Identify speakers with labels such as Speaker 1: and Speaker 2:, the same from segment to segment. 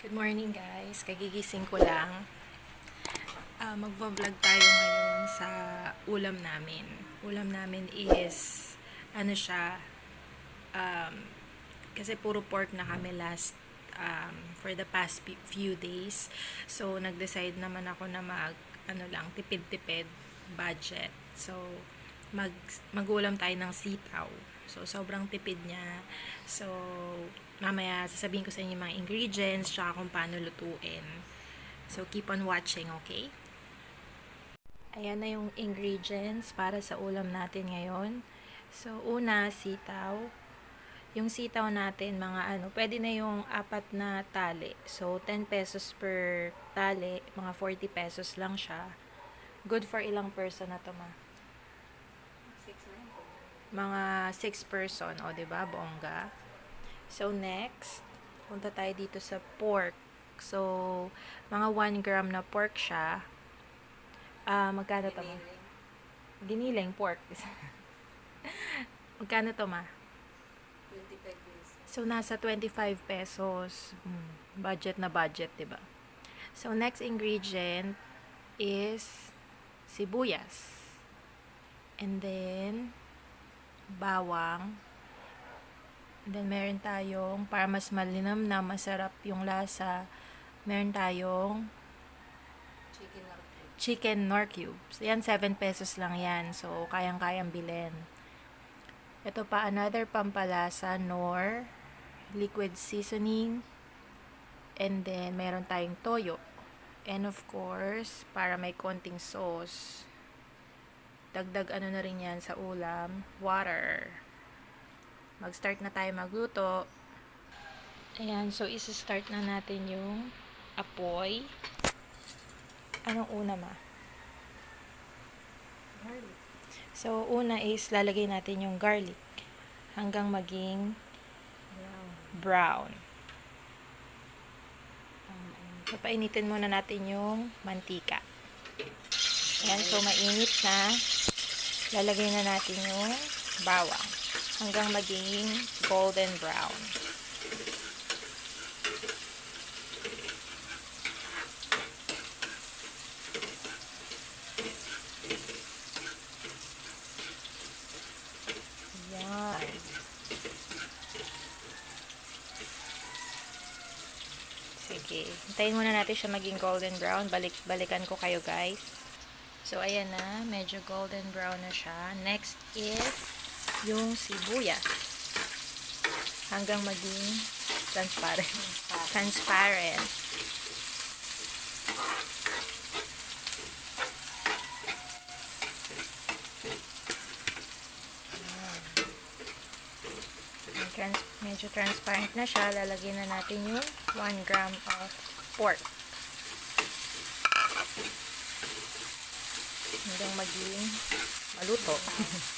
Speaker 1: Good morning guys, kagigising ko lang. Ah, magva-vlog tayo ngayon sa ulam namin. Ulam namin is, ano siya, um, kasi puro pork na kami last, um, for the past few days. So, nag-decide naman ako na mag, ano lang, tipid-tipid budget. So, mag, magulam tayo ng sitaw. So, sobrang tipid niya. So, mamaya sasabihin ko sa inyo yung mga ingredients, tsaka kung paano lutuin. So, keep on watching, okay? Ayan na yung ingredients para sa ulam natin ngayon. So, una, sitaw. Yung sitaw natin, mga ano, pwede na yung apat na tali. So, 10 pesos per tali, mga 40 pesos lang siya. Good for ilang person na to, ma? Mga 6 person, o, di ba Bongga. So, next, punta tayo dito sa pork. So, mga 1 gram na pork siya. Ah, magkano to, ma? Giniling pork. magkano to, ma?
Speaker 2: 25 pesos.
Speaker 1: So, nasa 25 pesos. Mm, budget na budget, 'di ba? So, next ingredient is sibuyas. And then, bawang. And then, meron tayong, para mas malinam na, masarap yung lasa, meron tayong
Speaker 2: Chicken or cube.
Speaker 1: chicken nor cubes. Yan, 7 pesos lang yan. So, kayang-kayang bilhin. Ito pa, another pampalasa, nor, liquid seasoning, and then, meron tayong toyo. And of course, para may konting sauce, dagdag ano na rin yan sa ulam, water. Mag-start na tayo magluto. Ayan, so isa-start na natin yung apoy. Anong una ma?
Speaker 2: Garlic.
Speaker 1: So, una is lalagay natin yung garlic hanggang maging
Speaker 2: Brown.
Speaker 1: brown.
Speaker 2: Um, and
Speaker 1: So, painitin muna natin yung mantika. Ayan, so mainit na. Lalagay na natin yung bawang hanggang maging golden brown. Yan. Sige. Hintayin muna natin siya maging golden brown. Balik, balikan ko kayo guys. So, ayan na. Medyo golden brown na siya. Next is yung sibuyas. Hanggang maging transparent. Transparent. Trans medyo transparent na siya, lalagyan na natin yung 1 gram of pork. Hanggang maging maluto.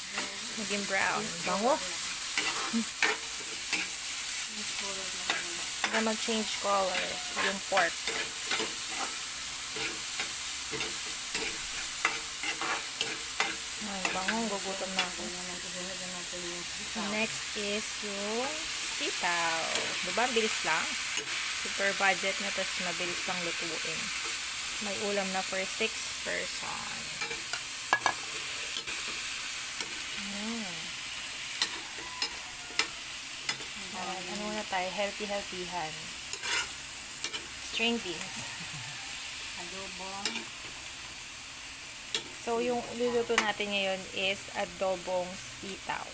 Speaker 1: maging brown. Bango. Hanggang mag-change color yung pork. Ay, bango. Gugutom na ako. Next is yung sitaw. Diba? Bilis lang. Super budget na, tapos mabilis lang lutuin. May ulam na for 6 person. Mm. Ah, ano muna tayo? Healthy, healthyhan. String beans.
Speaker 2: Adobong.
Speaker 1: So, yung luluto natin ngayon is adobong sitaw.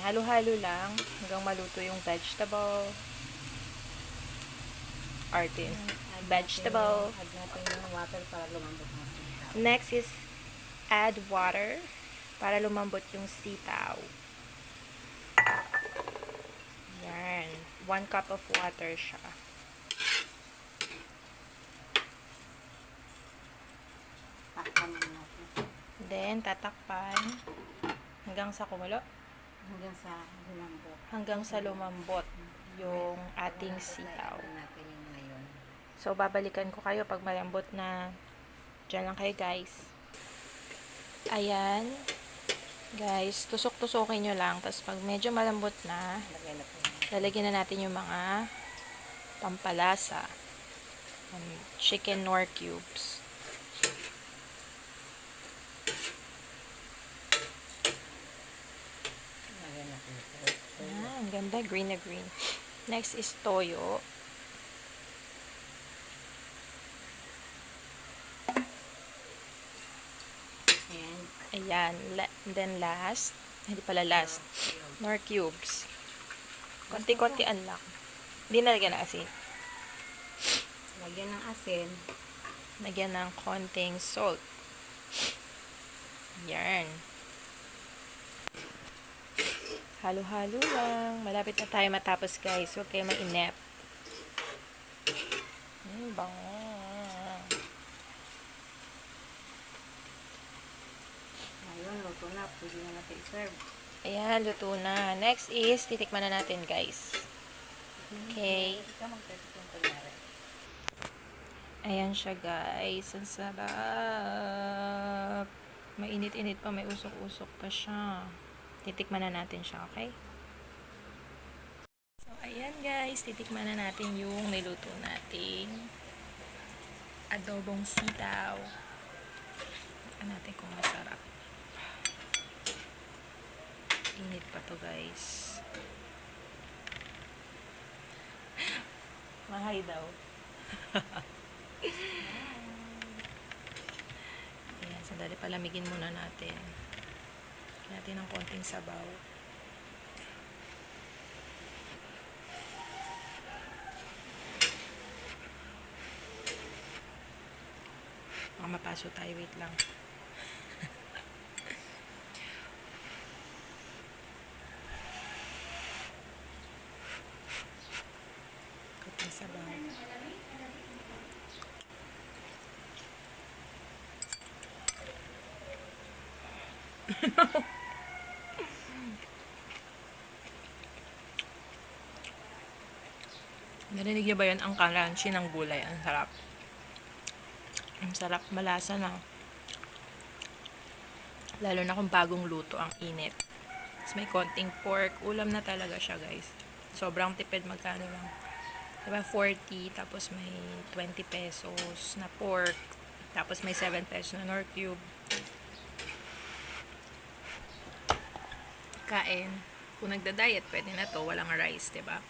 Speaker 1: Halo-halo lang hanggang maluto yung vegetable. Artin. Vegetable.
Speaker 2: Add natin yung water para lumambot ng sitaw.
Speaker 1: Next is add water para lumambot yung sitaw. Yan. One cup of water siya. Then, tatakpan hanggang sa kumulo.
Speaker 2: Hanggang sa lumambot.
Speaker 1: Hanggang sa lumambot yung ating sitaw. So, babalikan ko kayo pag malambot na. Diyan lang kayo, guys. Ayan. Guys, tusok-tusokin nyo lang. Tapos, pag medyo malambot na, Lalagyan na natin yung mga pampalasa. Chicken nor cubes. Ah, ang ganda. Green na green. Next is toyo. Ayan. La- then last, hindi pala last, nor cubes. Konti-konti ang lang. Hindi nalagyan ng asin.
Speaker 2: Lagyan ng asin.
Speaker 1: Lagyan ng konting salt. Yan. Halo-halo lang. Malapit na tayo matapos guys. Huwag kayo mainep. Mm, bango.
Speaker 2: Ayun, luto na. Pwede na natin i-serve.
Speaker 1: Ayan, luto na. Next is, titikman na natin guys. Okay. Ayan siya guys. Ang sarap. Mainit-init pa. May usok-usok pa siya. Titikman na natin siya, okay? So, ayan guys. Titikman na natin yung niluto nating adobong sitaw. Tignan natin kung masarap. Init pa to guys. Mahay daw. Ayan, sandali palamigin muna natin. Lagyan natin ng konting sabaw. Baka mapaso tayo, wait lang. Konting sabaw. Narinig niyo ba yun? Ang crunchy ng gulay. Ang sarap. Ang sarap. Malasa na. Lalo na kung bagong luto ang init. Tapos may konting pork. Ulam na talaga siya, guys. Sobrang tipid. Magkano lang. Diba? 40. Tapos may 20 pesos na pork. Tapos may 7 pesos na nor cube. Kain. Kung nagda-diet, pwede na to. Walang rice, diba?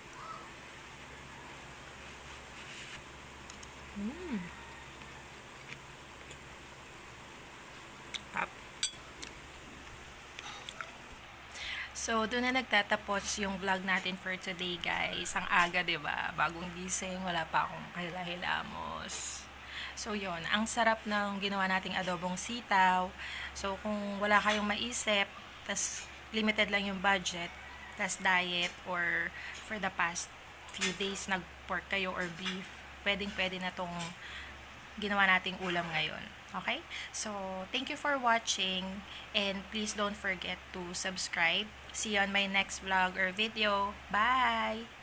Speaker 1: Mm. Tap. So, doon na nagtatapos yung vlog natin for today, guys. Ang aga, ba? Bagong gising, wala pa akong kahilahilamos. So, yon Ang sarap ng ginawa nating adobong sitaw. So, kung wala kayong maisip, tas limited lang yung budget, tas diet, or for the past few days nag-pork kayo or beef, pwedeng-pwede na tong ginawa nating ulam ngayon. Okay? So, thank you for watching and please don't forget to subscribe. See you on my next vlog or video. Bye!